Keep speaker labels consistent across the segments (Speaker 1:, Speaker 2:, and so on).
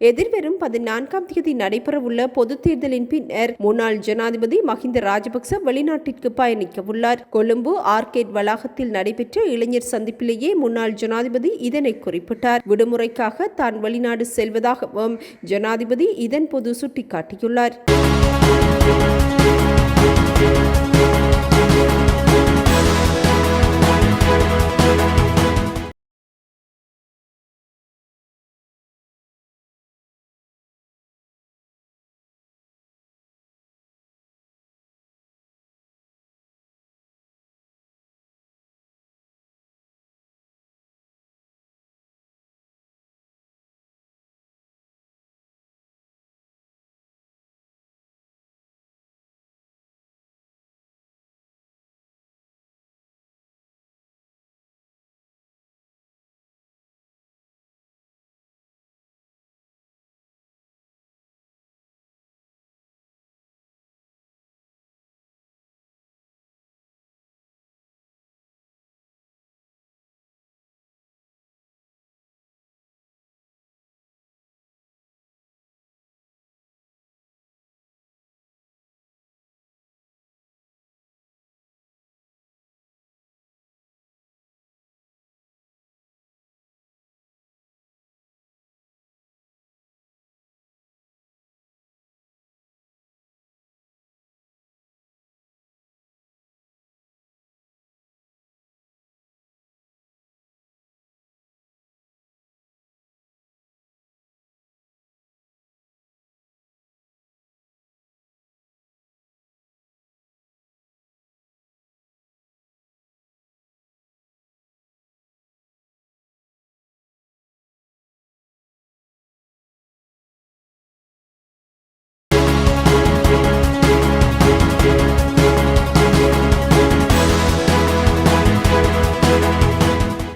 Speaker 1: எதிர்வரும் பதினான்காம் தேதி நடைபெறவுள்ள பொதுத் தேர்தலின் பின்னர் முன்னாள் ஜனாதிபதி மஹிந்த ராஜபக்ச வெளிநாட்டிற்கு பயணிக்க உள்ளார் கொழும்பு ஆர்கேட் வளாகத்தில் நடைபெற்ற இளைஞர் சந்திப்பிலேயே முன்னாள் ஜனாதிபதி இதனை குறிப்பிட்டார். விடுமுறைக்காக தான் வெளிநாடு செல்வதாகவும் ஜனாதிபதி இதன் பொது சுட்டிக்காட்டியுள்ளார்.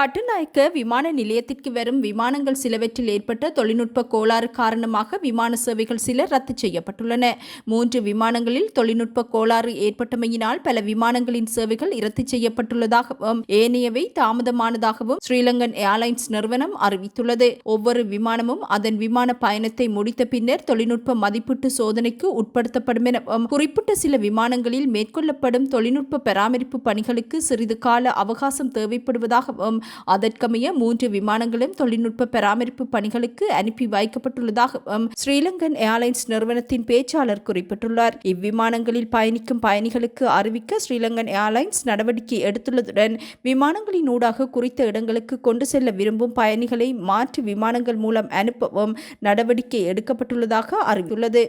Speaker 2: கட்டுநாயக்க விமான நிலையத்திற்கு வரும் விமானங்கள் சிலவற்றில் ஏற்பட்ட தொழில்நுட்ப கோளாறு காரணமாக விமான சேவைகள் சில ரத்து செய்யப்பட்டுள்ளன. மூன்று விமானங்களில் தொழில்நுட்ப கோளாறு ஏற்பட்டமையினால் பல விமானங்களின் சேவைகள் ரத்து செய்யப்பட்டுள்ளதாகவும் ஏனையவை தாமதமானதாகவும் ஸ்ரீலங்கன் ஏர்லைன்ஸ் நிறுவனம் அறிவித்துள்ளது. ஒவ்வொரு விமானமும் அதன் விமான பயணத்தை முடித்த பின்னர் தொழில்நுட்ப மதிப்பீட்டு சோதனைக்கு உட்படுத்தப்படும் எனவும் குறிப்பிட்ட சில விமானங்களில் மேற்கொள்ளப்படும் தொழில்நுட்ப பராமரிப்பு பணிகளுக்கு சிறிது கால அவகாசம் தேவைப்படுவதாகவும் அதற்கமைய மூன்று விமானங்களும் தொழில்நுட்ப பராமரிப்பு பணிகளுக்கு அனுப்பி வைக்கப்பட்டுள்ளதாக ஸ்ரீலங்கன் ஏர்லைன்ஸ் நிறுவனத்தின் பேச்சாளர் குறிப்பிட்டுள்ளார். இவ்விமானங்களில் பயணிக்கும் பயணிகளுக்கு அறிவிக்க ஸ்ரீலங்கன் ஏர்லைன்ஸ் நடவடிக்கை எடுத்துள்ளதுடன் விமானங்களின் ஊடாக குறித்த இடங்களுக்கு கொண்டு செல்ல விரும்பும் பயணிகளை மாற்று விமானங்கள் மூலம் அனுப்பவும் நடவடிக்கை எடுக்கப்பட்டுள்ளதாக அறிவித்துள்ளது.